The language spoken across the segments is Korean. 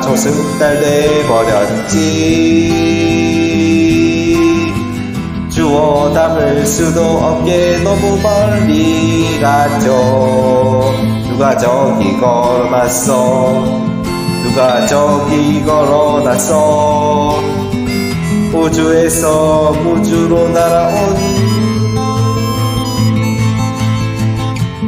올라가 조승달 돼 버렸지. 주워 담을 수도 없게 너무 멀리 갔죠. 누가 저기 걸어놨어? 누가 저기 걸어놨어? 우주에서 우주로 날아온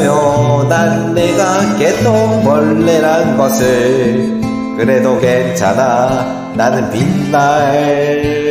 몰랐어요. 난 내가 개똥벌레란 것을. 그래도 괜찮아. 나는 빛날